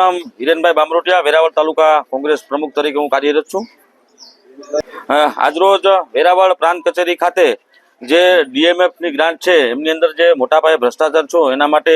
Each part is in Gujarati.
નામ હિરેનભાઈ બામરોટિયા, વેરાવળ તાલુકા કોંગ્રેસ પ્રમુખ તરીકે હું કાર્યરત છું. આજરોજ વેરાવળ પ્રાંત કચેરી ખાતે જે ડીએમએફની ગ્રાન્ટ છે, એમની અંદર જે મોટા પાયે ભ્રષ્ટાચાર છો, એના માટે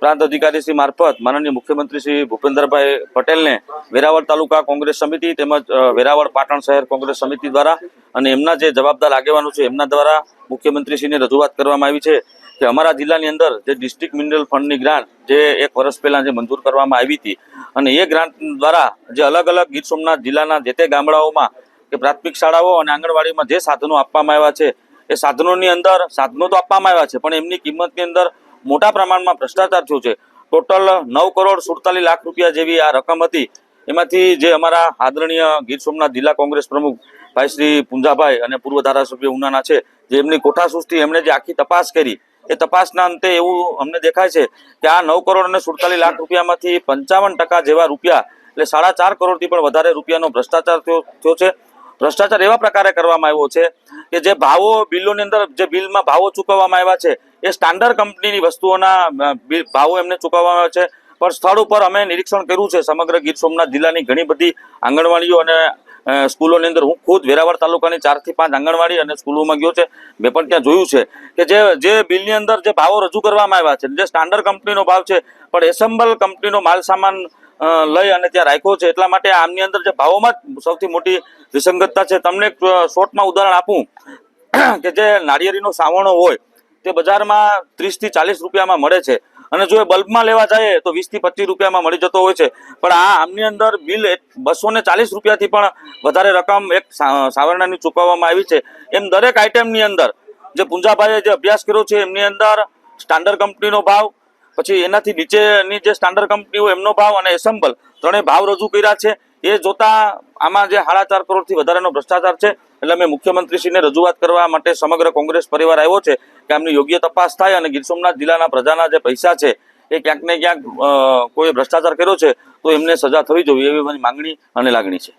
પ્રાંત અધિકારી શ્રી મારફત માનનીય મુખ્યમંત્રી શ્રી ભૂપેન્દ્રભાઈ પટેલને વેરાવળ તાલુકા કોંગ્રેસ સમિતિ તેમજ વેરાવળ પાટણ શહેર કોંગ્રેસ સમિતિ દ્વારા અને એમના જે જવાબદાર આગેવાનો છે, એમના દ્વારા મુખ્યમંત્રીશ્રીને રજૂઆત કરવામાં આવી છે. કે અમારા જિલ્લાની અંદર જે ડિસ્ટ્રિક્ટ મિનરલ ફંડની ગ્રાન્ટ જે એક વર્ષ પહેલાં જે મંજૂર કરવામાં આવી હતી અને એ ગ્રાન્ટ દ્વારા જે અલગ અલગ ગીર સોમનાથ જિલ્લાના જે તે ગામડાઓમાં કે પ્રાથમિક શાળાઓ અને આંગણવાડીમાં જે સાધનો આપવામાં આવ્યા છે, એ સાધનોની અંદર સાધનો તો આપવામાં આવ્યા છે, પણ એમની કિંમતની અંદર મોટા પ્રમાણમાં ભ્રષ્ટાચાર થયો છે. ટોટલ નવ કરોડ સુડતાલીસ લાખ રૂપિયા જેવી આ રકમ હતી. એમાંથી જે અમારા આદરણીય ગીર સોમનાથ જિલ્લા કોંગ્રેસ પ્રમુખ ભાઈ શ્રી પુંજાભાઈ અને પૂર્વ ધારાસભ્ય ઉનાના છે, જે એમની કોઠાસૂઝથી એમણે જે આખી તપાસ કરી એ તપાસના અંતે એવું અમને દેખાય છે કે આ નવ કરોડ અને સુડતાલીસ લાખ રૂપિયામાંથી પંચાવન ટકા જેવા રૂપિયા, એટલે સાડા ચાર કરોડથી પણ વધારે રૂપિયાનો ભ્રષ્ટાચાર થયો છે. ભ્રષ્ટાચાર એવા પ્રકારે કરવામાં આવ્યો છે કે જે ભાવો બિલોની અંદર, જે બિલમાં ભાવો ચૂકવવામાં આવ્યા છે, એ સ્ટાન્ડર્ડ કંપનીની વસ્તુઓના ભાવો એમને ચૂકવવામાં આવ્યા છે. પણ સ્થળ ઉપર અમે નિરીક્ષણ કર્યું છે સમગ્ર ગીર સોમનાથ જિલ્લાની ઘણી બધી આંગણવાડીઓ અને સ્કૂલોની અંદર હું ખુદ વેરાવળ તાલુકાની ચારથી પાંચ આંગણવાડી અને સ્કૂલોમાં ગયો છે. મેં પણ ત્યાં જોયું છે કે જે જે બિલની અંદર જે ભાવો રજૂ કરવામાં આવ્યા છે, જે સ્ટાન્ડર્ડ કંપનીનો ભાવ છે, પણ એસેમ્બલ કંપનીનો માલ સામાન લઈ અને ત્યાં રાખ્યો છે, એટલા માટે આમની અંદર જે ભાવોમાં સૌથી મોટી વિસંગતતા છે. તમને શોર્ટમાં ઉદાહરણ આપું કે જે નાળિયેરીનો સાવણો હોય, તે બજારમાં ત્રીસથી ચાલીસ રૂપિયામાં મળે છે. અને જો એ બલ્બમાં લેવા જાય તો વીસથી પચીસ રૂપિયામાં મળી જતો હોય છે. પણ આ આમની અંદર બિલ બસો ને ચાલીસ રૂપિયાથી પણ વધારે રકમ એક સાવરણાની ચૂકવવામાં આવી છે. એમ દરેક આઇટમની અંદર, જે પુંજાભાઈએ જે અભ્યાસ કર્યો છે, એમની અંદર સ્ટાન્ડર્ડ કંપનીનો ભાવ પછી એનાથી નીચેની જે સ્ટાન્ડર્ડ કંપનીઓ એમનો ભાવ અને એસેમ્બલ ત્રણેય ભાવ રજૂ કર્યા છે. એ જોતા આમાં જે સાડા ચાર કરોડથી વધારાનો ભ્રષ્ટાચાર છે, એટલે અમે મુખ્યમંત્રીશ્રીને રજૂઆત કરવા માટે સમગ્ર કોંગ્રેસ પરિવાર આવ્યો છે કે આમની યોગ્ય તપાસ થાય અને ગીર સોમનાથ જિલ્લાના પ્રજાના જે પૈસા છે, એ ક્યાંક ને ક્યાંક કોઈ ભ્રષ્ટાચાર કર્યો છે, તો એમને સજા થવી જોઈએ એવી મારી માંગણી અને લાગણી છે.